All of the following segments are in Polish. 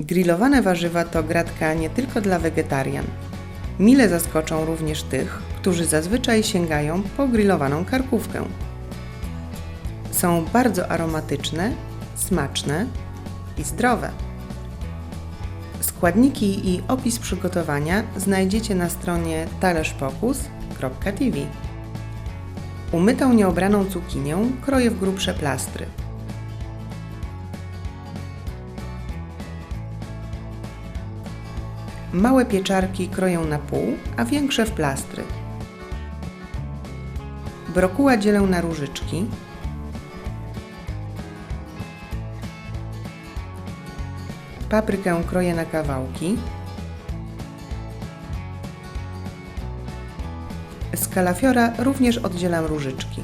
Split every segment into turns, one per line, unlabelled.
Grillowane warzywa to gratka nie tylko dla wegetarian. Mile zaskoczą również tych, którzy zazwyczaj sięgają po grillowaną karkówkę. Są bardzo aromatyczne, smaczne i zdrowe. Składniki i opis przygotowania znajdziecie na stronie talerzpokus.tv. Umytą nieobraną cukinię kroję w grubsze plastry. Małe pieczarki kroję na pół, a większe w plastry. Brokuła dzielę na różyczki. Paprykę kroję na kawałki. Z kalafiora również oddzielam różyczki.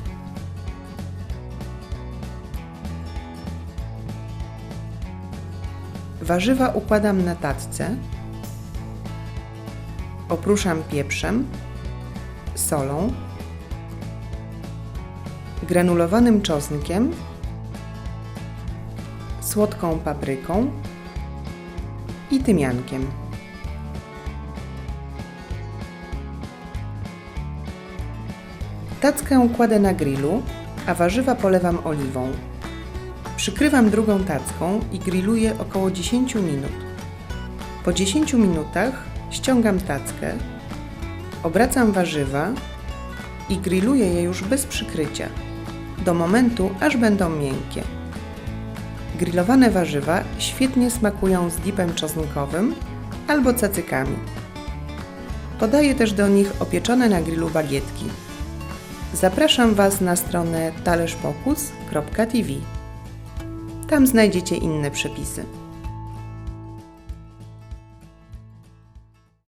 Warzywa układam na tacce. Opruszam pieprzem, solą, granulowanym czosnkiem, słodką papryką i tymiankiem. Tackę kładę na grillu, a warzywa polewam oliwą. Przykrywam drugą tacką i grilluję około 10 minut. Po 10 minutach ściągam tackę, obracam warzywa i grilluję je już bez przykrycia, do momentu aż będą miękkie. Grillowane warzywa świetnie smakują z dipem czosnkowym albo cacykami. Podaję też do nich opieczone na grillu bagietki. Zapraszam Was na stronę talerzpokus.tv. Tam znajdziecie inne przepisy.